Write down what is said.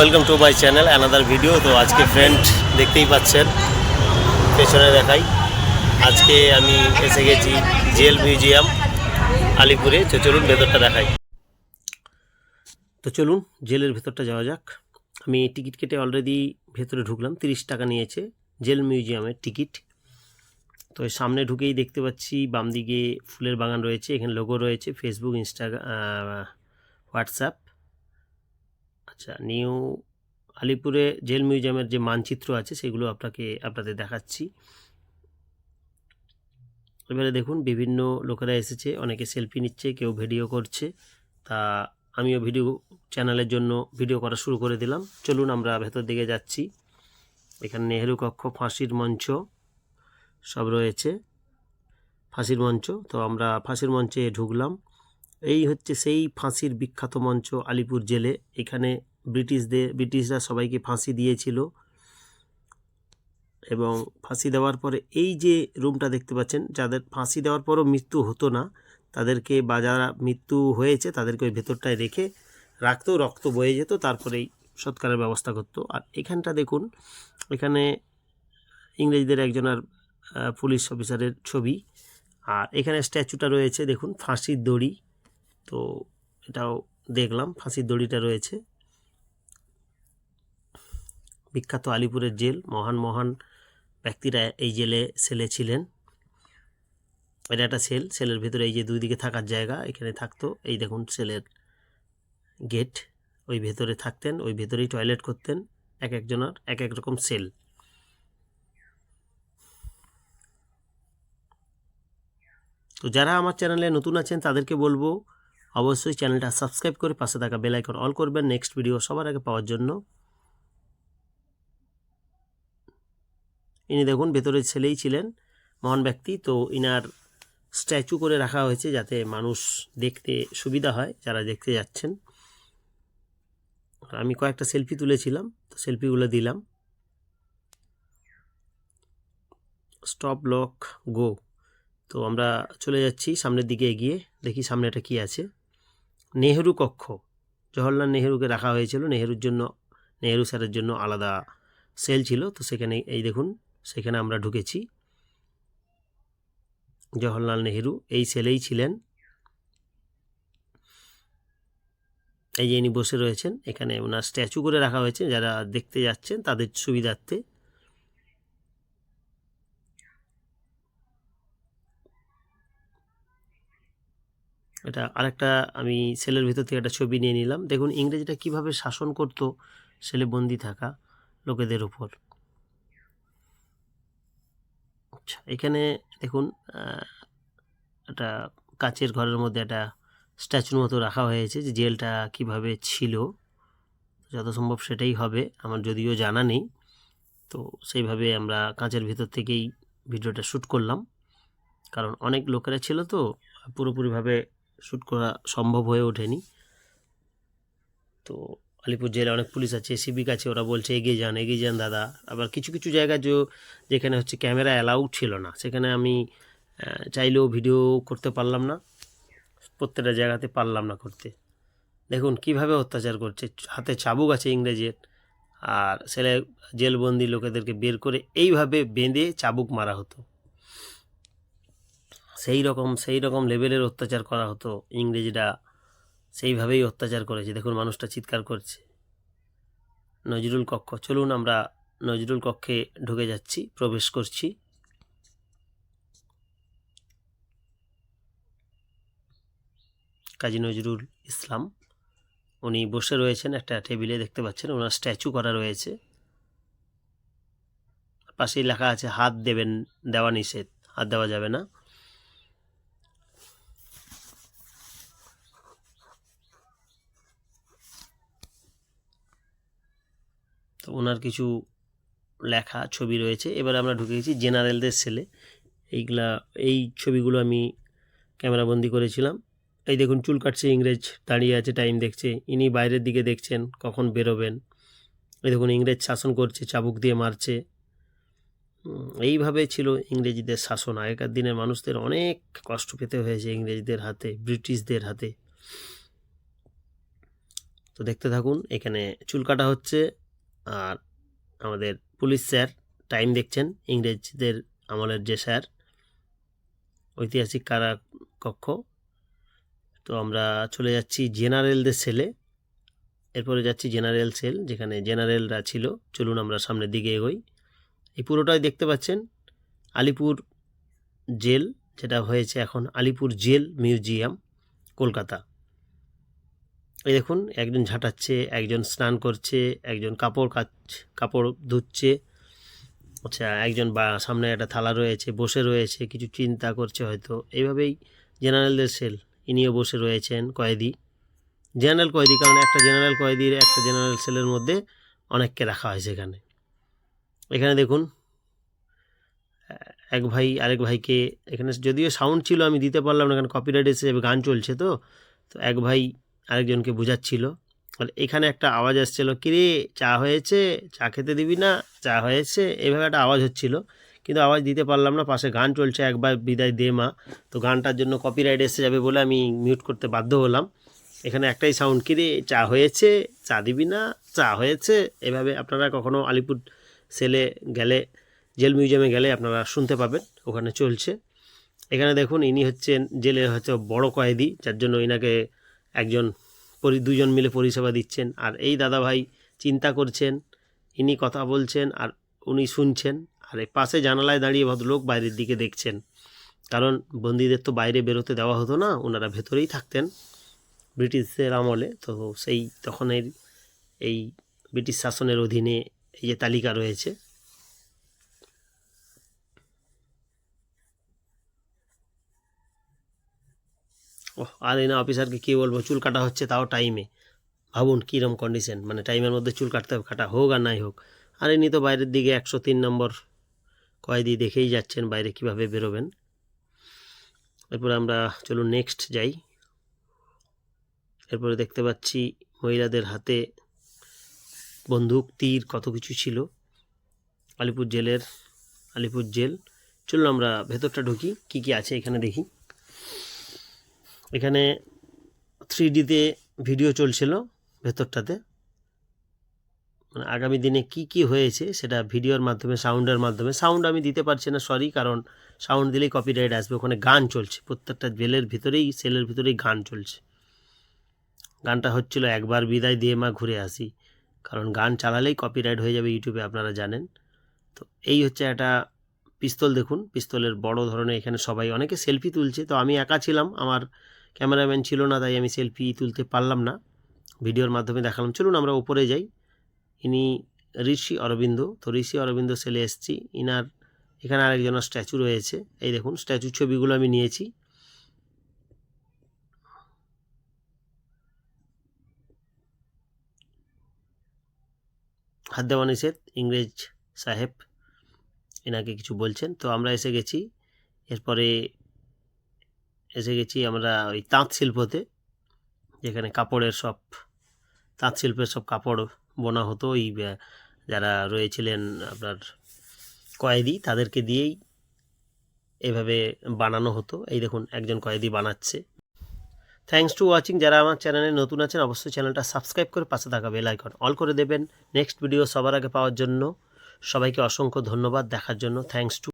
Welcome to my channel another video তো আজকে friend দেখতেই পাচ্ছেন, পেছনে দেখাই। আজকে আমি এসে গেছি জেল মিউজিয়াম আলিপুরে। তো চলুন ভেতরটা দেখাই। তো চলুন জেলের ভেতরটা যাওয়া যাক। আমি টিকিট কেটে অলরেডি ভেতরে ঢুকলাম, তিরিশ টাকা নিয়েছে জেল মিউজিয়ামের টিকিট। তো সামনে ঢুকেই দেখতে পাচ্ছি বাম দিকে ফুলের বাগান রয়েছে, এখানে লোগো রয়েছে ফেসবুক ইনস্টাগ্রাম হোয়াটসঅ্যাপ আচ্ছা নিউ আলিপুরে জেল মিউজিয়ামের যে মানচিত্র আছে, সেগুলো আপনাকে, আপনাদের দেখাচ্ছি। এবারে দেখুন, বিভিন্ন লোকেরা এসেছে, অনেকে সেলফি নিচ্ছে, কেউ ভিডিও করছে। তা আমিও ভিডিও, চ্যানেলের জন্য ভিডিও করা শুরু করে দিলাম। চলুন আমরা ভেতর দিকে যাচ্ছি। এখানে নেহেরু কক্ষ, ফাঁসির মঞ্চ সব রয়েছে। ফাঁসির মঞ্চ, তো আমরা ফাঁসির মঞ্চে ঢুকলাম। এই হচ্ছে সেই ফাঁসির বিখ্যাত মঞ্চ আলিপুর জেলে। এখানে ব্রিটিশদের ব্রিটিশরা সবাইকে ফাঁসি দিয়েছিল। এবং ফাঁসি দেওয়ার পরে এই যে রুমটা দেখতে পাচ্ছেন যাদের ফাঁসি দেওয়ার পরও মৃত্যু হতো না তাদেরকে বা যারা মৃত্যু হয়েছে তাদেরকে ওই ভেতরটায় রেখে রাখতো রক্ত বয়ে যেত তারপরেই সৎকারের ব্যবস্থা করতো। আর এখানটা দেখুন এখানে ইংরেজদের একজনের আহ, পুলিশ অফিসারের ছবি। আর এখানে স্ট্যাচুটা রয়েছে দেখুন ফাঁসির দড়ি। তো এটাও দেখলাম ফাঁসির দড়িটা রয়েছে। বিখ্যাত আলিপুরের জেল, মহান মহান ব্যক্তিরা এই জেলে সেলে ছিলেন। এটা একটা সেল, সেলের ভেতরে এই যে দুই দিকে থাকার জায়গা, এখানে থাকতো। এই দেখুন সেলের গেট, ওই ভেতরে থাকতেন, ওই ভেতরেই টয়লেট করতেন, এক একজনের এক এক রকম সেল। তো যারা আমার চ্যানেলে নতুন আছেন, তাদেরকে বলব, অবশ্যই চ্যানেলটা সাবস্ক্রাইব করে পাশে থাকা বেল আইকন অল করবেন। নেক্সট ভিডিও সবার আগে পাওয়ার জন্য। ইনি দেখুন ভেতরে ছেলেই ছিলেন, মহান ব্যক্তি, তো ইনার স্ট্যাচু করে রাখা হয়েছে যাতে মানুষ দেখতে সুবিধা হয়, যারা দেখতে যাচ্ছেন। আমি কয়েকটা সেলফি তুলেছিলাম, তো সেলফিগুলো দিলাম। Stop, lock, go. তো আমরা চলে যাচ্ছি, সামনের দিকে এগিয়ে দেখি সামনে এটা কী আছে। নেহেরু কক্ষ। জওহরলাল নেহেরুকে রাখা হয়েছিল, নেহেরুর জন্য, নেহেরু স্যারের জন্য আলাদা সেল ছিল, তো সেখানে এই দেখুন সেখানে আমরা ঢুকেছি। জওহরলাল নেহেরু এই সেলেই ছিলেন। এই যে ইনি বসে রয়েছেন, এখানে ওনার স্ট্যাচু করে রাখা হয়েছে, যারা দেখতে যাচ্ছেন তাদের সুবিধার্থে। এটা আরেকটা, আমি সেলের ভিতর থেকে একটা ছবি নিয়ে নিলাম। দেখুন ইংরেজরা কীভাবে শাসন করতো সেলে বন্দি থাকা লোকেদের উপর। আচ্ছা এখানে দেখুন একটা কাচের ঘরের মধ্যে একটা স্ট্যাচুর মতো রাখা হয়েছে যে জেলটা কীভাবে ছিল। যত সম্ভব সেটাই হবে, আমার যদিও জানা নেই। তো সেইভাবে আমরা কাঁচের ভিতর থেকেই ভিডিওটা শ্যুট করলাম। কারণ অনেক লোকেরা ছিল তো, পুরোপুরিভাবে শ্যুট করা সম্ভব হয়ে ওঠেনি। তো আলিপুর জেলে অনেক পুলিশ আছে সিভিক আছে, ওরা বলছে এগিয়ে যান এগিয়ে যান দাদা। আবার কিছু কিছু জায়গা যে, যেখানে হচ্ছে ক্যামেরা অ্যালাউড ছিল না, সেখানে আমি চাইলেও ভিডিও করতে পারলাম না। প্রত্যেকটা জায়গাতে পারলাম না করতে। দেখুন কীভাবে অত্যাচার করছে, হাতে চাবুক আছে ইংরেজের, আর ছেলে জেলবন্দি লোকেদেরকে বের করে এইভাবে বেঁধে চাবুক মারা হতো। সেই রকম সেই রকম লেভেলের অত্যাচার করা হতো ইংরেজরা। সেইভাবেই অত্যাচার করেছে। দেখুন, মানুষটা চিৎকার করছে। নজরুল কক্ষ, চলুন আমরা নজরুল কক্ষে ঢুকে যাচ্ছি, প্রবেশ করছি। কাজী নজরুল ইসলাম, উনি বসে রয়েছেন একটা টেবিলে, দেখতে পাচ্ছেন ওনার স্ট্যাচু করা রয়েছে। পাশেই লেখা আছে, হাত দেবেন, দেওয়া নিষেধ, হাত দেওয়া যাবে না। ওনার কিছু লেখা, ছবি রয়েছে। এবার আমরা ঢুকে গেছি জেনারেলদের সেলে। এইগুলা, এই ছবিগুলো আমি ক্যামেরাবন্দি করেছিলাম। এই দেখুন, চুল কাটছে, ইংরেজ দাঁড়িয়ে আছে, টাইম দেখছে। ইনি বাইরের দিকে দেখছেন, কখন বেরোবেন। এই দেখুন, ইংরেজ শাসন করছে, চাবুক দিয়ে মারছে। এইভাবে ছিল ইংরেজিদের শাসন। আগেকার দিনের মানুষদের অনেক কষ্ট পেতে হয়েছে ইংরেজদের হাতে, ব্রিটিশদের হাতে। তো দেখতে থাকুন, এখানে চুল কাটা হচ্ছে। আর আমাদের পুলিশ স্যার টাইম দেখছেন, ইংরেজদের আমলের যে স্যার, ঐতিহাসিক কারা কক্ষ তো আমরা চলে যাচ্ছি জেনারেলদের সেলে এরপরে যাচ্ছি জেনারেল সেল যেখানে জেনারেলরা ছিল। চলুন আমরা সামনের দিকে এগোই। এই পুরোটাই দেখতে পাচ্ছেন, আলিপুর জেল, যেটা হয়েছে এখন আলিপুর জেল মিউজিয়াম, কলকাতা। এই দেখুন, একজন ঝাঁটাচ্ছে, একজন স্নান করছে, একজন কাপড় কাচ, কাপড় ধুচ্ছে আচ্ছা একজন বা, সামনে একটা থালা রয়েছে, বসে রয়েছে, কিছু চিন্তা করছে হয়তো। এইভাবেই জেনারেলদের সেল, ইনিও বসে রয়েছেন কয়েদি। জেনারেল কয়েদি, কারণ একটা জেনারেল কয়েদির একটা জেনারেল সেলের মধ্যে অনেককে রাখা হয়েছে এখানে এখানে দেখুন, এক ভাই, আরেক ভাইকে এখানে যদিও সাউন্ড ছিল, আমি দিতে পারলাম না, কারণ কপিরাইট এসে যাবে গান চলছে তো তো এক ভাই আরেকজনকে বোঝাচ্ছিল। এখানে একটা আওয়াজ আসছিল। কিরে চা হয়েছে? চা খেতে দিবি না? চা হয়েছে? এইভাবে একটা আওয়াজ হচ্ছিল। কিন্তু আওয়াজ দিতে পারলাম না। পাশে গান চলছে, একবার বিদায় দে মা। তো গানটার জন্য কপিরাইট এসে যাবে বলে আমি মিউট করতে বাধ্য হলাম। এখানে একটাই সাউন্ড কিরে চা হয়েছে? চা দিবি না? চা হয়েছে? এভাবে আপনারা কখনো আলিপুর সেলে গেলে জেল মিউজিয়ামে গেলে আপনারা শুনতে পাবেন। ওখানে চলছে। এখানে দেখুন, ইনি হচ্ছেন, জেলের হয়তো বড় কয়েদি, যার জন্য ইনাকে একজন পরি, দুজন মিলে পরিষেবা দিচ্ছেন। আর এই দাদা ভাই চিন্তা করছেন, ইনি কথা বলছেন আর উনি শুনছেন আর এই পাশে জানালায় দাঁড়িয়ে ভদ্রলোক বাইরের দিকে দেখছেন। কারণ বন্দীদের তো বাইরে বেরোতে দেওয়া হতো না, ওনারা ভেতরেই থাকতেন ব্রিটিশদের আমলে। তো সেই তখনের এই ব্রিটিশ শাসনের অধীনে এই যে তালিকা রয়েছে আর এই না অফিসারকে কী বলব, চুল কাটা হচ্ছে তাও টাইমে ভাবুন কীরকম কন্ডিশন মানে টাইমের মধ্যে চুল কাটতে হবে, কাটা হোক আর নাই হোক। আর ইনি তো বাইরের দিকে একশো তিন নম্বর কয়েদি দেখেই যাচ্ছেন, বাইরে কীভাবে বেরোবেন। এরপরে আমরা চলুন নেক্সট যাই। এরপরে দেখতে পাচ্ছি মহিলাদের হাতে বন্দুক, তীর, কত কিছু ছিল। আলিপুর জেলের, আলিপুর জেল। চলুন আমরা ভেতরটা ঢুকি, কি কি আছে এখানে দেখি। এখানে থ্রি ডিতে ভিডিও চলছিল ভেতরটাতে। মানে আগামী দিনে কি কি হয়েছে সেটা ভিডিওর মাধ্যমে, সাউন্ডের মাধ্যমে, সাউন্ড আমি দিতে পারছি না সরি কারণ সাউন্ড দিলেই কপিরাইট আসবে। ওখানে গান চলছে, প্রত্যেকটা জেলের ভিতরেই, সেলের ভিতরেই গান চলছে। গানটা হচ্ছিল, একবার বিদায় দিয়ে মা ঘুরে আসি। কারণ গান চালালেই কপিরাইট হয়ে যাবে ইউটিউবে আপনারা জানেন। তো এই হচ্ছে একটা পিস্তল দেখুন। পিস্তলের বড় ধরনের এখানে সবাই, অনেকে সেলফি তুলছে। তো আমি একা ছিলাম, আমার ক্যামেরাম্যান ছিল না, তাই আমি সেলফি তুলতে পারলাম না। ভিডিওর মাধ্যমে দেখালাম। চলুন আমরা উপরে যাই। ইনি ঋষি অরবিন্দ। তো ঋষি অরবিন্দ সেলে এসছি। ইনার এখানে আরেকজনের স্ট্যাচু রয়েছে। এই দেখুন, স্ট্যাচুর ছবিগুলো আমি নিয়েছি। হাত দেওয়া ইংরেজ সাহেব, এনাকে কিছু বলছেন। তো আমরা এসে গেছি। এরপরে এসে গেছি আমরা ওই তাঁত শিল্পতে, যেখানে কাপড়ের সব, তাঁত শিল্পের সব কাপড় বোনা হতো। ওই যারা রয়েছিলেন আপনার কয়েদি, তাদেরকে দিয়েই এভাবে বানানো হতো। এই দেখুন, একজন কয়েদি বানাচ্ছে। থ্যাঙ্কস টু ওয়াচিং যারা আমার চ্যানেলে নতুন আছেন, অবশ্যই চ্যানেলটা সাবস্ক্রাইব করে পাশে থাকা বেল আইকন অল করে দেবেন। নেক্সট ভিডিও সবার আগে পাওয়ার জন্য সবাইকে অসংখ্য ধন্যবাদ দেখার জন্য। Thanks to